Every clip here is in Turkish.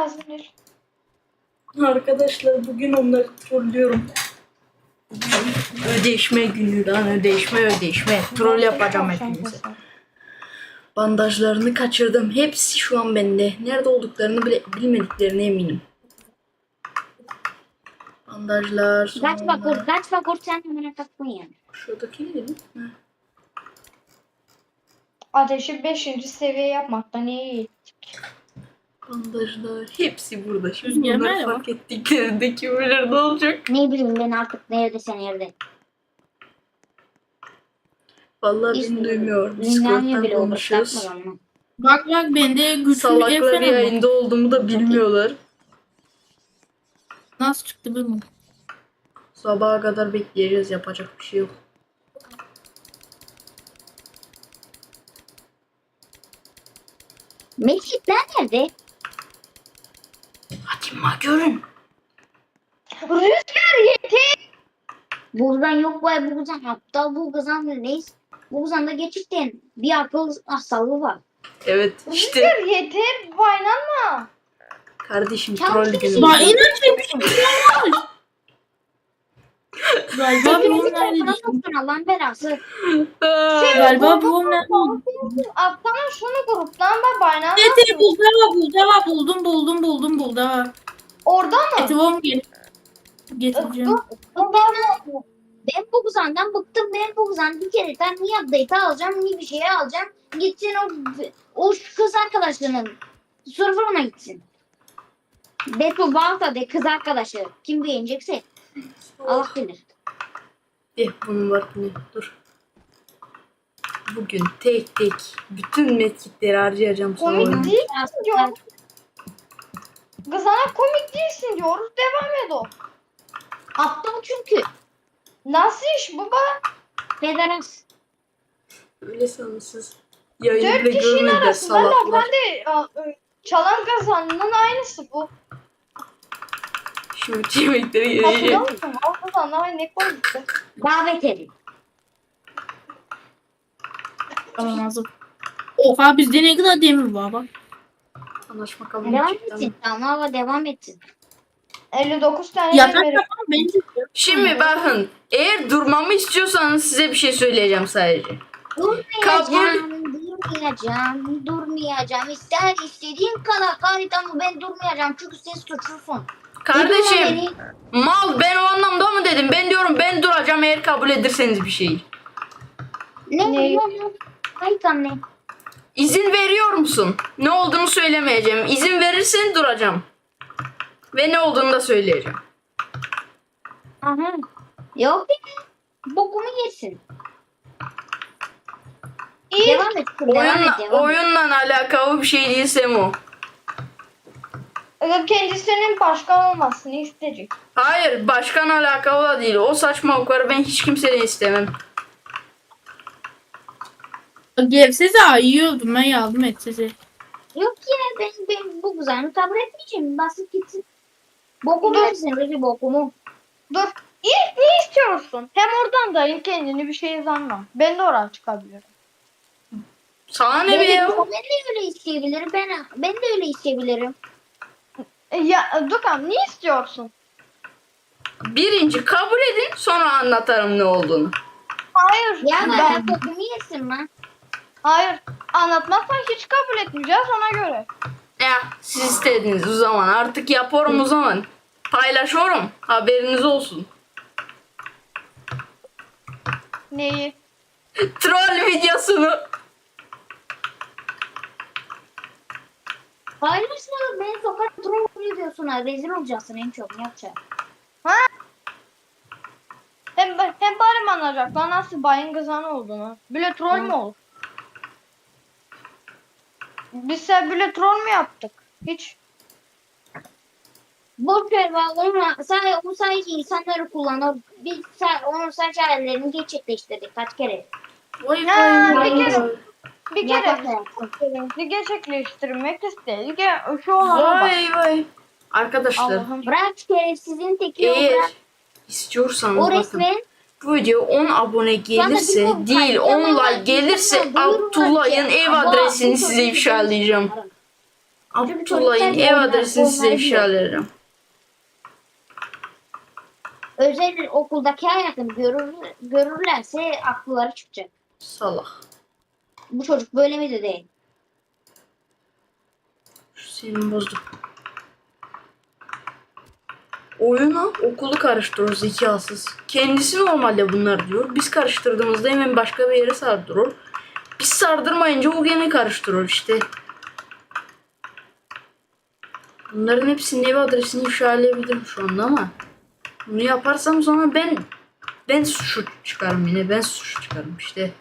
lazım değil. Arkadaşlar bugün onları trollüyorum. Ödeşme günü lan ödeşme ödeşme. Troll yapacağım hepinize. Bandajlarını kaçırdım. Hepsi şu an bende. Nerede olduklarını bile bilmediklerine eminim. Bandajlar. Kaç sonra- vakur, kaç vakur sen hemen takma yani. Şuradaki ne dedim? Ateşi 5. seviye yapmaktan iyi. Bandajlar. Hepsi burada. Şimdi Rüzgar bunları merhaba. fark ettiklerinde kim bilir ne olacak. Ne bileyim ben artık nerede sen nerede. Vallahi beni duymuyor. Ünleniyor Discord'dan bile olur. konuşuyoruz. Bak bak bende güçlü Salaklar Efe ama. yayında olduğumu da bilmiyorlar. Nasıl çıktı bilmiyorum. Sabaha kadar bekleyeceğiz. Yapacak bir şey yok. Mekikler nerede? Hadi ma görün. Rüzgar yeter. Bulgan yok vay bulgan aptal bulgazan neyiz? Bulgazan da gerçekten bir akıl hastalığı var. Evet işte Rüzgar yeter. Oynanma. kardeşim troll bir günü. şey- Bak inançlı bir şey yapmış. Galiba bu Hepimizi nerede? tarafına Allah'ın belası. Galiba bu nerede? Atsana şunu gruptan da oynanma. Eti buldu var buldu var buldum buldum buldum buldu var. Orada mı? Eti var gel. Getireceğim. Ben bulgazandan bıktım. Ben bulgazan bir kere ben niye update alacağım ni bir şey alacağım. Gitsin o, o kız arkadaşlarının serverına gitsin. Beto Balta de kız arkadaşı. Kim beğenecekse Allah bilir. Eh bunun var ne? Dur. Bugün tek tek bütün metkitleri harcayacağım sana. Komik oyunu. değil diyor. Kızana komik değilsin diyoruz. Devam et o. Aptal çünkü. Nasıl iş bu be? Federas. Öyle sanırsız. Yayını Dört bile kişinin görmediler arasında salaklar. laf de çalan kazanının aynısı bu. Şu yemekleri yiyeceğim. Hatırlıyor musun? Hafız anlamaya ne koymuştu? Davet edin. Tamam hazır. Oha bizde ne kadar demir var bak. Anlaşma kabul Devam etsin. Tamam ama devam etsin. 59 tane Yatak demir. tamam bence. Şimdi bakın eğer durmamı istiyorsanız size bir şey söyleyeceğim sadece. Durmayacağım, durmayacağım, durmayacağım. İster istediğin kadar kahret ama ben durmayacağım çünkü sen suçlusun. Kardeşim mal ben o anlamda mı dedim? Ben diyorum ben duracağım eğer kabul ederseniz bir şeyi. Ne? Ne? Hayır anne. İzin veriyor musun? Ne olduğunu söylemeyeceğim. İzin verirsen duracağım. Ve ne olduğunu da söyleyeceğim. Aha. Yok be. Bokumu yesin. İyi. Devam et. Devam Oyunla, et. Devam et. oyunla alakalı bir şey değilse o. Kendisinin başkan olmasını isteyecek. Hayır başkan alakalı da değil. O saçmalıkları ben hiç kimseden istemem. Gelse de iyi oldum ben yardım et size. Yok ya ben, ben bu kızarını kabul etmeyeceğim. Basıp gitsin. Bokumu Dur. versin dedi bokumu. Dur. İyi, ne istiyorsun? Hem oradan da kendini bir şey zanma. Ben de oradan çıkabilirim. Sana ne Ben be de, ya? ben de öyle isteyebilirim. Ben, ben de öyle isteyebilirim. E, Ya Dukan ne istiyorsun? Birinci kabul edin sonra anlatarım ne olduğunu. Hayır. Ya ben, ben yersin lan. hayır. Anlatmazsan hiç kabul etmeyeceğiz ona göre. Ya siz istediniz o zaman artık yaparım o zaman. Paylaşıyorum haberiniz olsun. Neyi? Troll videosunu. Paylaşma ben sokak troll diyorsun ha. Rezil olacaksın en çok. Ne yapacaksın? Hem, hem bari mi anlayacak lan nasıl bayın kızan olduğunu. Böyle troll mü olur? Biz sen böyle troll mü yaptık? Hiç. Boş ver onu sadece, o sadece insanları kullanır. Biz onun sadece hayallerini gerçekleştirdik kaç kere. Vay Ha, bir kere-. Bir kere bir gerçekleştirmek istedik. Ya, Şu olana bak. Vay vay. Arkadaşlar Allah'ım. Bırak şerefsizin teki eğer bırak. istiyorsanız O bakın bu video 10 abone gelirse bilmiyorum, değil kayıtlı 10 ama like gelirse duyururlar Abdullah'ın ki, ev "Aba, adresini bu size ifşalayacağım. ben- Abdullah'ın ev onlar- adresini size onlar ifşa ederim. Özel okuldaki hayatını görür, görürlerse akılları çıkacak. Salak. Bu çocuk böyle mi de değil. Şu senin bozdum. Oyuna okulu karıştırıyor zekasız. Kendisi normalde bunlar diyor. Biz karıştırdığımızda hemen başka bir yere sardırıyor. Biz sardırmayınca o gene karıştırıyor işte. Bunların hepsinin ev adresini ifşa edebilirim şu anda ama bunu yaparsam sonra ben ben suç çıkarım yine ben suç çıkarım işte.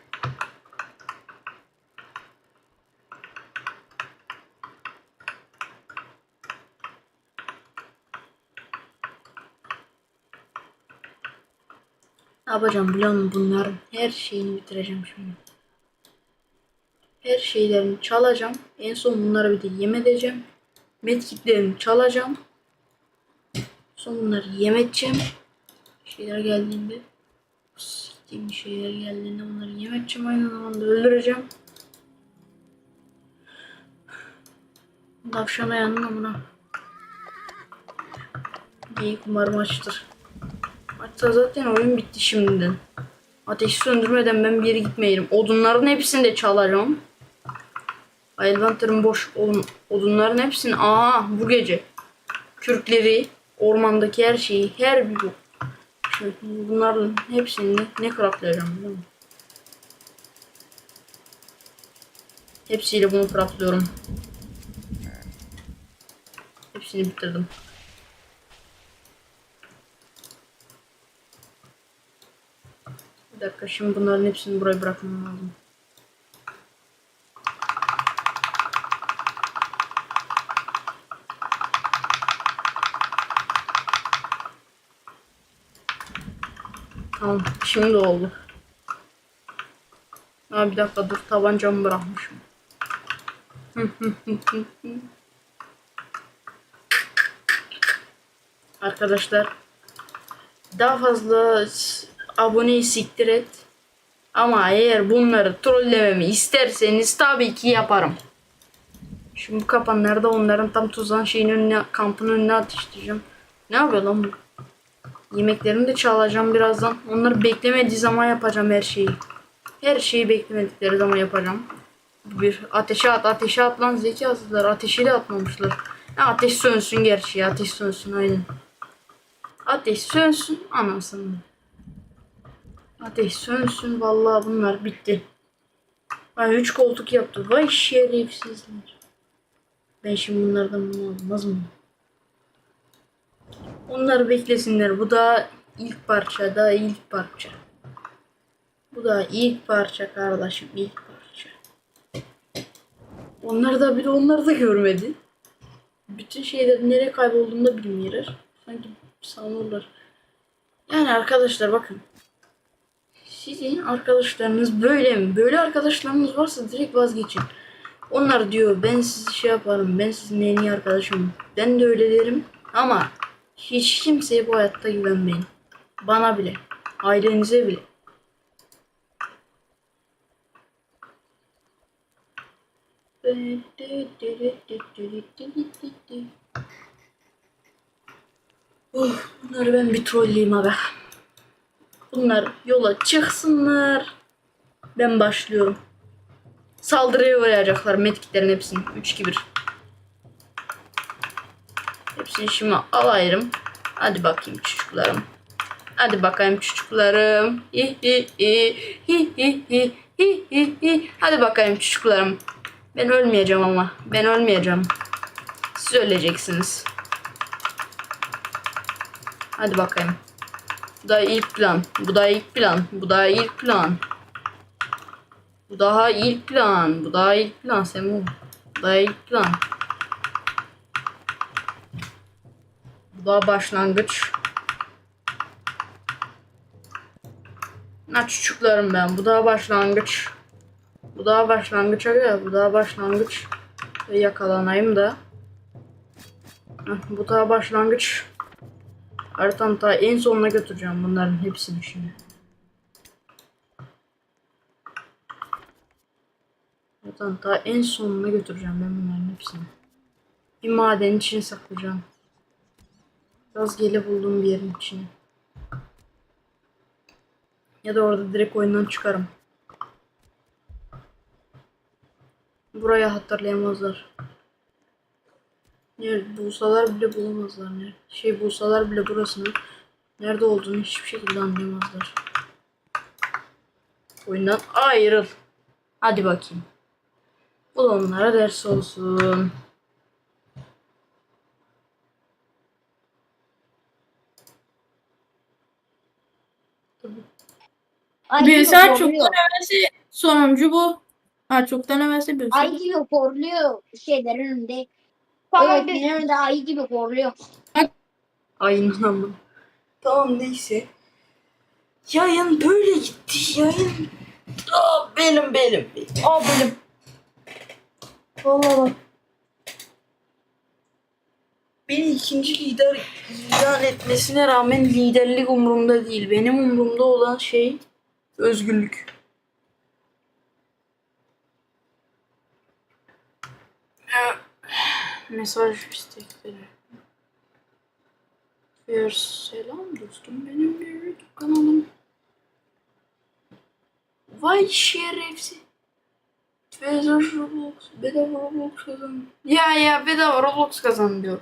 Ne yapacağım biliyor musun? Bunların her şeyini bitireceğim şimdi. Her şeylerini çalacağım. En son bunları bir de yem edeceğim. Medkitlerini çalacağım. Son bunları yem edeceğim. Şeyler geldiğinde siktiğim şeyler geldiğinde bunları yem edeceğim. Aynı zamanda öldüreceğim. Tavşana yanına buna. İyi umarım açtır. Hatta zaten oyun bitti şimdiden. Ateşi söndürmeden ben bir yere gitmeyelim. Odunların hepsini de çalacağım. Elvantarın boş olun. Odunların hepsini. Aa bu gece. Kürkleri, ormandaki her şeyi, her bir bu. Bunların hepsini ne craftlayacağım biliyor musun? Hepsiyle bunu craftlıyorum. Hepsini bitirdim. Bir dakika şimdi bunların hepsini buraya bırakmam lazım. Tamam şimdi oldu. Ha bir dakika dur tabancamı bırakmışım. Arkadaşlar daha fazla aboneyi siktir et. Ama eğer bunları trollememi isterseniz tabii ki yaparım. Şimdi bu kapanlarda onların tam tuzan şeyin önüne, kampın önüne ateşleyeceğim. Ne yapıyor lan bu? Yemeklerimi de çalacağım birazdan. Onları beklemediği zaman yapacağım her şeyi. Her şeyi beklemedikleri zaman yapacağım. Bir ateşe at, ateşe at lan zekasızlar. Ateşi de atmamışlar. Ha, ateş sönsün gerçi ya, ateş sönsün aynen. Ateş sönsün anasını. Ateş sönsün vallahi bunlar bitti. Ay üç koltuk yaptı. Vay şerefsizler. Ben şimdi bunlardan bunu almaz mı? Onlar beklesinler. Bu da ilk parça. Daha ilk parça. Bu da ilk parça kardeşim. ilk parça. Onlar da bir de onlar da görmedi. Bütün şeyler nereye kaybolduğunu da bilmiyorlar. Sanki sanırlar. Yani arkadaşlar bakın. Sizin arkadaşlarınız böyle mi? Böyle arkadaşlarınız varsa direkt vazgeçin. Onlar diyor ben sizi şey yaparım. Ben sizin en iyi arkadaşım. Ben de öyle derim. Ama hiç kimseye bu hayatta güvenmeyin. Bana bile. Ailenize bile. Oh, bunları ben bir trolleyeyim abi. Bunlar yola çıksınlar. Ben başlıyorum. Saldırıya uğrayacaklar metkitlerin hepsini. 3-2-1. Hepsini şimdi alayırım. Hadi bakayım çocuklarım. Hadi bakayım çocuklarım. Hi hi hi. Hi hi hi. Hi hi hi. Hadi bakayım çocuklarım. Ben ölmeyeceğim ama. Ben ölmeyeceğim. Siz öleceksiniz. Hadi bakayım. Bu da ilk plan. Bu da ilk plan. Bu da ilk plan. Bu daha ilk plan. Bu daha ilk plan Semu. Bu daha ilk plan. Bu daha başlangıç. Ne çocuklarım ben. Bu daha başlangıç. Bu daha başlangıç aga. Bu daha başlangıç. Yakalanayım da. Bu daha başlangıç. Haritanın ta en sonuna götüreceğim bunların hepsini şimdi. Haritanın ta en sonuna götüreceğim ben bunların hepsini. Bir maden içine saklayacağım. Rastgele bulduğum bir yerin içine. Ya da orada direkt oyundan çıkarım. Burayı hatırlayamazlar. Nerede bulsalar bile bulamazlar. Nerede? Şey bulsalar bile burasını nerede olduğunu hiçbir şekilde anlayamazlar. Oyundan ayrıl. Hadi bakayım. Bu da onlara ders olsun. Bilgisayar çoktan evvelsi sonuncu bu. Ha çoktan evvelsi bilgisayar. Ay gibi horluyor şeylerin önünde. Tamam evet biz benim önünde ay gibi horluyor. Aynen ama. Tamam neyse. Yayın böyle gitti. Yayın. Aa, benim benim. benim. Aa benim. Vallahi bak. Beni ikinci lider ilan etmesine rağmen liderlik umurumda değil. Benim umurumda olan şey özgürlük. Mesaj istekleri. Ver selam dostum benim bir YouTube kanalım. Vay şerefsiz. Bedava Roblox, bedava Roblox kazan. Ya ya bedava Roblox kazan diyor.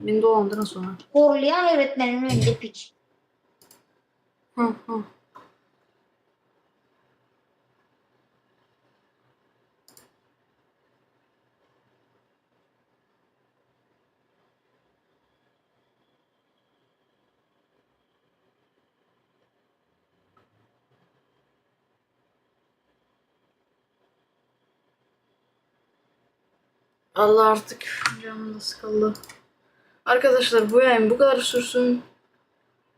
Beni dolandırın sonra. Horlayan öğretmenin önünde piç. Hı hı. Allah artık canım da sıkıldı. Arkadaşlar bu yayın bu kadar sürsün.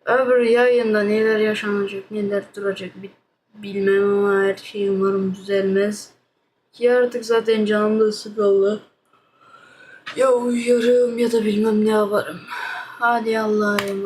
Öbür yayında neler yaşanacak, neler duracak bi- bilmem ama her şey umarım düzelmez. Ki artık zaten canım da sıkıldı. Ya uyuyorum ya da bilmem ne yaparım. Hadi Allah'a emanet.